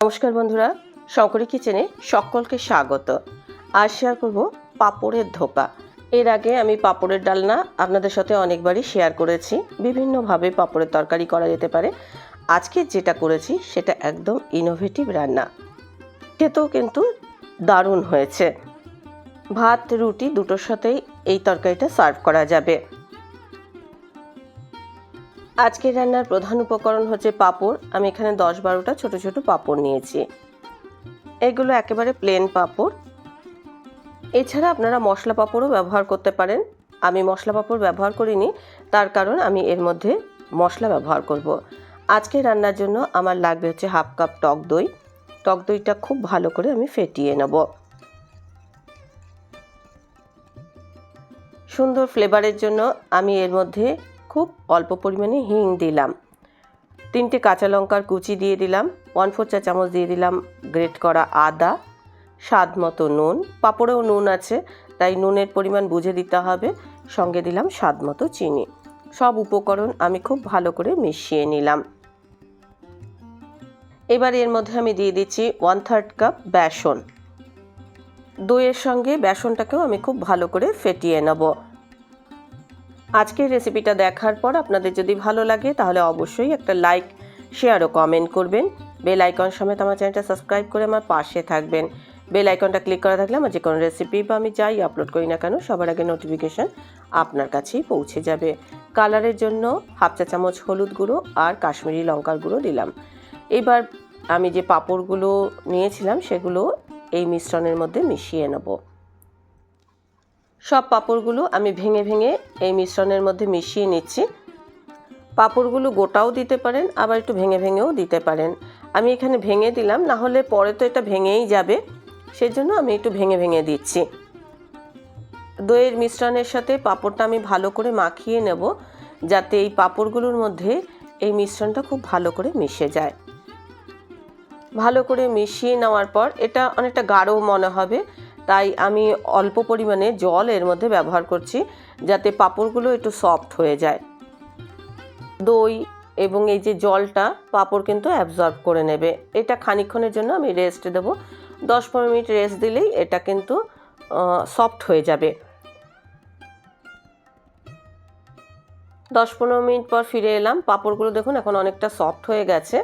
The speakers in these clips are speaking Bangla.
নমস্কার বন্ধুরা, শঙ্করী কিচেনে সকলকে স্বাগত। আজ শেয়ার করব পাপড়ের ধোকা। এর আগে আমি পাপড়ের ডালনা আপনাদের সাথে অনেকবারই শেয়ার করেছি। বিভিন্নভাবে পাপড়ের তরকারি করা যেতে পারে। আজকে যেটা করেছি, সেটা একদম ইনোভেটিভ রান্না। খেতেও কিন্তু দারুণ হয়েছে। ভাত, রুটি দুটোর সাথেই এই তরকারিটা সার্ভ করা যাবে। আজকের রান্নার প্রধান উপকরণ হচ্ছে পাঁপড়। আমি এখানে দশ বারোটা ছোট ছোট পাঁপড় নিয়েছি। এগুলো একেবারে প্লেন পাঁপড়। এছাড়া আপনারা মশলা পাঁপড়ও ব্যবহার করতে পারেন। আমি মশলা পাঁপড় ব্যবহার করিনি, তার কারণ আমি এর মধ্যে মশলা ব্যবহার করব। আজকে রান্নার জন্য আমার লাগবে হচ্ছে হাফ কাপ টক দই। টক দইটা খুব ভালো করে আমি ফেটিয়ে নেব। সুন্দর ফ্লেভারের জন্য আমি এর মধ্যে খুব অল্প পরিমাণে হিং দিলাম। তিনটে কাঁচা লঙ্কার কুচি দিয়ে দিলাম ওয়ান ফোর চা চামচ দিয়ে দিলাম গ্রেট করা আদা, স্বাদ মতো নুন, পাঁপড়েও নুন আছে, তাই নুনের পরিমাণ বুঝে দিতে হবে, সঙ্গে দিলাম স্বাদ মতো চিনি। সব উপকরণ আমি খুব ভালো করে মিশিয়ে নিলাম। এবার এর মধ্যে আমি দিয়ে দিচ্ছি ওয়ান থার্ড কাপ বেসন। দইয়ের সঙ্গে বেসনটাকেও আমি খুব ভালো করে ফেটিয়ে নেব। আজকের রেসিপিটা দেখার পর আপনাদের যদি ভালো লাগে, তাহলে অবশ্যই একটা লাইক শেয়ার ও কমেন্ট করবেন। বেল আইকন সমেত আমার চ্যানেলটা সাবস্ক্রাইব করে আমার পাশে থাকবেন। বেল আইকনটা ক্লিক করা থাকলে আমার যে কোনো রেসিপি বা আমি যাই আপলোড করি না কেন, সবার আগে নোটিফিকেশান আপনার কাছেই পৌঁছে যাবে। কালারের জন্য হাফ চা চামচ হলুদ গুঁড়ো আর কাশ্মীরি লঙ্কার গুঁড়ো দিলাম। এবার আমি যে পাঁপড়গুলো নিয়েছিলাম, সেগুলো এই মিশ্রণের মধ্যে মিশিয়ে নেব। সব পাঁপড়গুলো আমি ভেঙে ভেঙে এই মিশ্রণের মধ্যে মিশিয়ে নিচ্ছি। পাঁপড়গুলো গোটাও দিতে পারেন, আবার একটু ভেঙে ভেঙেও দিতে পারেন। আমি এখানে ভেঙে দিলাম, না হলে পরে তো এটা ভেঙেই যাবে। সেজন্য আমি একটু ভেঙে ভেঙে দিচ্ছি। দইয়ের মিশ্রণের সাথে পাঁপড়টা আমি ভালো করে মাখিয়ে নেব, যাতে এই পাঁপড়গুলোর মধ্যে এই মিশ্রণটা খুব ভালো করে মিশে যায়। ভালো করে মিশিয়ে নেওয়ার পর এটা অনেকটা গাঢ় মনে হবে। তাই আমি অল্প পরিমাণে জল এর মধ্যে ব্যবহার করছি যাতে পাঁপড়গুলো একটু সফট হয়ে যায়। দই এবং এই যে জলটা পাঁপড় কিন্তু অ্যাবজর্ব করে নেবে। এটা খানিক্ষণের জন্য আমি রেস্ট দেব। দশ পনেরো মিনিট রেস্ট দিলেই এটা কিন্তু সফট হয়ে যাবে। দশ পনেরো মিনিট পর ফিরে এলাম। পাঁপড়গুলো দেখুন এখন অনেকটা সফট হয়ে গেছে।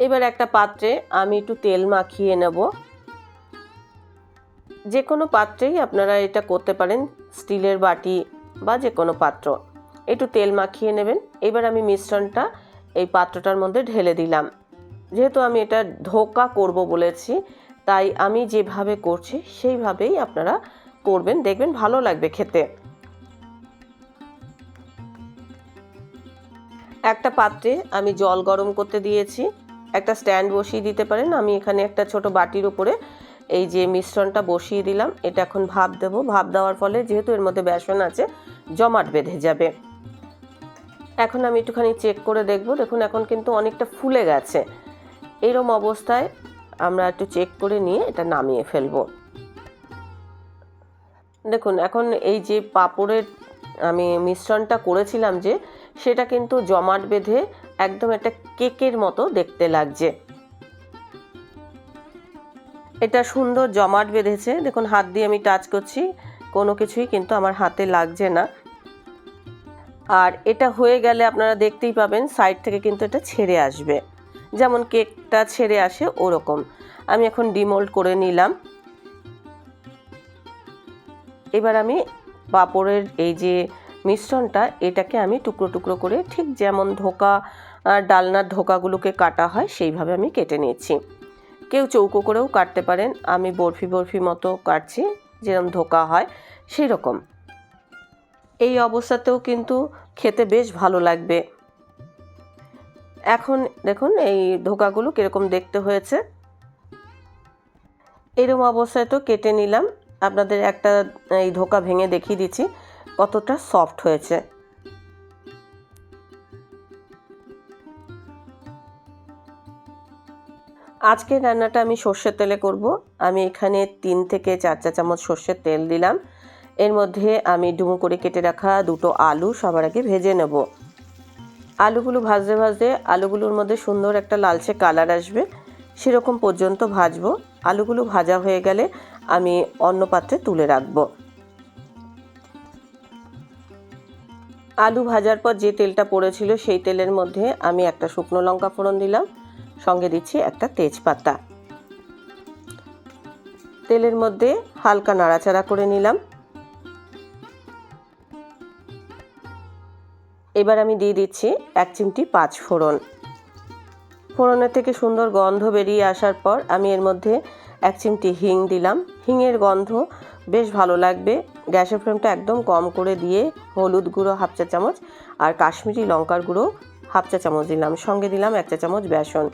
এবার একটা পাত্রে আমি একটু তেল মাখিয়ে নেব। যে কোনো পাত্রেই আপনারা এটা করতে পারেন, স্টিলের বাটি বা যে কোনো পাত্র। একটু তেল মাখিয়ে নেবেন। এবার আমি মিশ্রণটা এই পাত্রটার মধ্যে ঢেলে দিলাম। যেহেতু আমি এটা ধোকা করব বলেছি, তাই আমি যেভাবে করছি সেইভাবেই আপনারা করবেন, দেখবেন ভালো লাগবে খেতে। একটা পাত্রে আমি জল গরম করতে দিয়েছি। একটা স্ট্যান্ড বসিয়ে দিতে পারেন। আমি এখানে একটা ছোট বাটির উপরে এই যে মিশ্রণটা বসিয়ে দিলাম। এটা এখন ভাপ দেবো। ভাপ দেওয়ার ফলে যেহেতু এর মধ্যে বেসন আছে, জমাট বেঁধে যাবে। এখন আমি একটুখানি চেক করে দেখব। দেখুন, এখন কিন্তু অনেকটা ফুলে গেছে। এরম অবস্থায় আমরা একটু চেক করে নিয়ে এটা নামিয়ে ফেলব। দেখুন, এখন এই যে পাপড়ের আমি মিশ্রণটা করেছিলাম যে, সেটা কিন্তু জমাট বেঁধে একদম একটা কেকের মতো দেখতে লাগছে। এটা সুন্দর জমাট বেঁধেছে। দেখুন, হাত দিয়ে আমি টাচ করছি। কোনো কিছুই কিন্তু আমার হাতে লাগছে না। আর এটা হয়ে গেলে আপনারা দেখতেই পাবেন সাইড থেকে কিন্তু এটা ছেড়ে আসবে। যেমন কেকটা ছেড়ে আসে ওরকম। আমি এখন ডিমোল্ড করে নিলাম। এবার আমি পাঁপড়ের এই যে মিশ্রণটা এটাকে আমি টুকরো টুকরো করে ঠিক যেমন ধোকা ডালনার ধোকাগুলোকে কাটা হয়, সেইভাবে আমি কেটে নিয়েছি। কেউ চৌকো করেও কাটতে পারেন, আমি বরফি বরফি মতো কাটছি যেরকম ধোকা হয় সেই রকম এই অবস্থাতেও কিন্তু খেতে বেশ ভালো লাগবে। এখন দেখুন এই ধোকাগুলো কীরকম দেখতে হয়েছে। এরকম অবস্থায় তো কেটে নিলাম। আপনাদের একটা এই ধোকা ভেঙে দেখিয়ে দিচ্ছি। কতটা সফট হয়েছে। আজকে রান্নাটা আমি সর্ষের তেলে করব। আমি এখানে তিন থেকে চার চা চামচ সর্ষের তেল দিলাম। এর মধ্যে আমি ডুমো করে কেটে রাখা দুটো আলু সবার আগে ভেজে নেব। আলুগুলো ভাজতে ভাজতে আলুগুলোর মধ্যে সুন্দর একটা লালচে কালার আসবে। সেরকম পর্যন্ত ভাজবো। আলুগুলো ভাজা হয়ে গেলে আমি অন্য পাত্রে তুলে রাখব। আলু ভাজার পর যে তেলটা পড়েছিল সেই তেলের মধ্যে আমি একটা শুকনো লঙ্কা ফোড়ন দিলাম, সঙ্গে দিচ্ছি একটা তেজপাতা। তেলের মধ্যে হালকা নাড়াচাড়া করে নিলাম। এবার আমি দিয়ে দিচ্ছি এক চিমটি পাঁচ ফোড়ন। ফোড়নের থেকে সুন্দর গন্ধ বেরিয়ে আসার পর আমি এর মধ্যে এক চিমটি হিং দিলাম। হিংয়ের গন্ধ বেশ ভালো লাগবে। গ্যাসের ফ্লেমটা একদম কম করে দিয়ে হলুদ গুঁড়ো হাফ চা চামচ আর কাশ্মীরি লঙ্কার গুঁড়ো হাফ চা চামচ দিলাম। সঙ্গে দিলাম এক চা চামচ বেসন।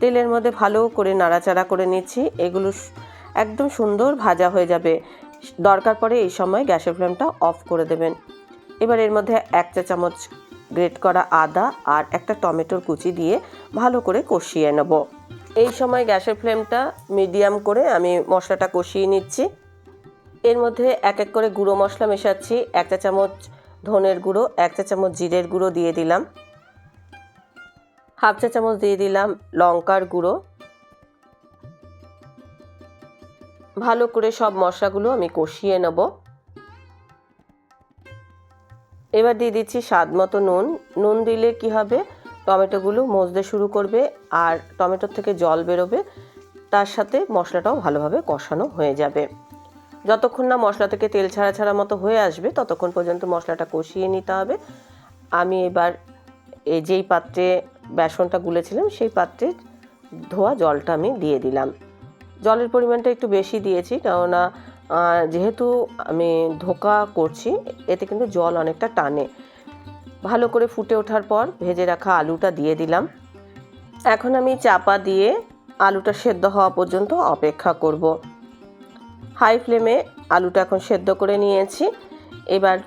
তেলের মধ্যে ভালো করে নাড়াচাড়া করে নিচ্ছি। এগুলো একদম সুন্দর ভাজা হয়ে যাবে। দরকার পড়ে এই সময় গ্যাসের ফ্লেমটা অফ করে দেবেন। এবার এর মধ্যে এক চা চামচ গ্রেট করা আদা আর একটা টমেটোর কুচি দিয়ে ভালো করে কষিয়ে নেব। এই সময় গ্যাসের ফ্লেমটা মিডিয়াম করে আমি মশলাটা কষিয়ে নিচ্ছি। এর মধ্যে এক এক করে গুঁড়ো মশলা মেশাচ্ছি। এক চা চামচ ধনের গুঁড়ো, এক চা চামচ জিরের গুঁড়ো দিয়ে দিলাম। হাফ চা চামচ দিয়ে দিলাম লঙ্কার গুঁড়ো। ভালো করে সব মশলাগুলো আমি কষিয়ে নেব। এবার দিয়ে দিচ্ছি স্বাদ মতো নুন। নুন দিলে কি হবে? টমেটোগুলো মজতে শুরু করবে আর টমেটোর থেকে জল বেরোবে, তার সাথে মশলাটাও ভালোভাবে কষানো হয়ে যাবে। যতক্ষণ না মশলা থেকে তেল ছাড়া ছাড়া মতো হয়ে আসবে, ততক্ষণ পর্যন্ত মশলাটা কষিয়ে নিতে হবে। আমি এবার এই যেই পাত্রে বেসনটা গুলেছিলাম, সেই পাত্রে ধোয়া জলটা আমি দিয়ে দিলাম। জলের পরিমাণটা একটু বেশি দিয়েছি, কেননা যেহেতু আমি ধোকা করছি, এতে কিন্তু জল অনেকটা টানে। ভালো করে ফুটে ওঠার পর ভেজে রাখা আলুটা দিয়ে দিলাম। এখন আমি চাপা দিয়ে আলুটা সেদ্ধ হওয়া পর্যন্ত অপেক্ষা করব। হাই ফ্লেমে আলুটা এখন সেদ্ধ করে নিয়েছি। এবার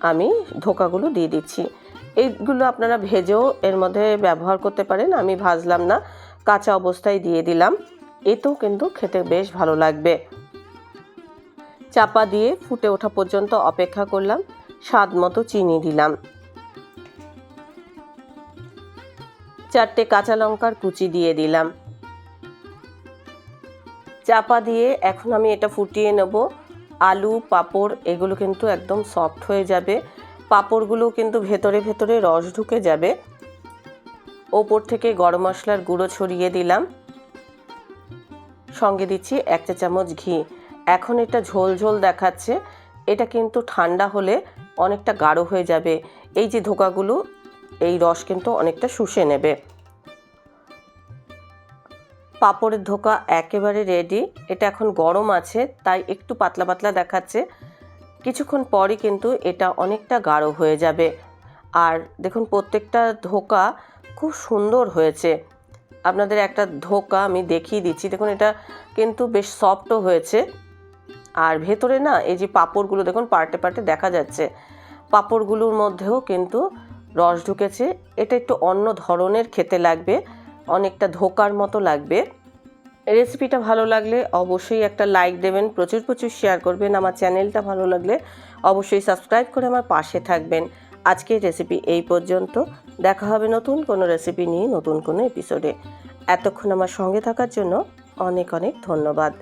আমি ধোকাগুলো দিয়ে দিচ্ছি। এইগুলো আপনারা ভেজেও এর মধ্যে ব্যবহার করতে পারেন, আমি ভাজলাম না। কাঁচা অবস্থায় দিয়ে দিলাম। এতেও কিন্তু খেতে বেশ ভালো লাগবে। চাপা দিয়ে ফুটে ওঠা পর্যন্ত অপেক্ষা করলাম। স্বাদ মতো চিনি দিলাম। চারটে কাঁচা লঙ্কার কুচি দিয়ে দিলাম। চাপা দিয়ে এখন আমি এটা ফুটিয়ে নেব। আলু, পাঁপড়, এগুলো কিন্তু একদম সফট হয়ে যাবে। পাঁপড়গুলো কিন্তু ভেতরে ভেতরে রস ঢুকে যাবে। ওপর থেকে গরম মশলার গুঁড়ো ছড়িয়ে দিলাম। সঙ্গে দিচ্ছি এক চা চামচ ঘি। এখন এটা ঝোল ঝোল দেখাচ্ছে। এটা কিন্তু ঠান্ডা হলে অনেকটা গাঢ় হয়ে যাবে। এই যে ধোকাগুলো এই রস কিন্তু অনেকটা শুষে নেবে। পাঁপড়ের ধোকা একেবারে রেডি এটা এখন গরম আছে, তাই একটু পাতলা পাতলা দেখাচ্ছে। কিছুক্ষণ পরই কিন্তু এটা অনেকটা গাঢ় হয়ে যাবে। আর দেখুন, প্রত্যেকটা ধোকা খুব সুন্দর হয়েছে। আপনাদের একটা ধোকা আমি দেখিয়ে দিচ্ছি। দেখুন, এটা কিন্তু বেশ সফটও হয়েছে। আর ভেতরে না, এই যে পাঁপড়গুলো দেখুন পার্টে পার্টে দেখা যাচ্ছে। পাঁপড়গুলোর মধ্যেও কিন্তু রস ঢুকেছে। এটা একটু অন্য ধরনের খেতে লাগবে, অনেকটা ধোকার মতো লাগবে। রেসিপিটা ভালো লাগলে অবশ্যই একটা লাইক দেবেন, প্রচুর প্রচুর শেয়ার করবেন। আমার চ্যানেলটা ভালো লাগলে অবশ্যই সাবস্ক্রাইব করে আমার পাশে থাকবেন। আজকের রেসিপি এই পর্যন্ত। দেখা হবে নতুন কোনো রেসিপি নিয়ে নতুন কোনো এপিসোডে। এতক্ষণ আমার সঙ্গে থাকার জন্য অনেক অনেক ধন্যবাদ।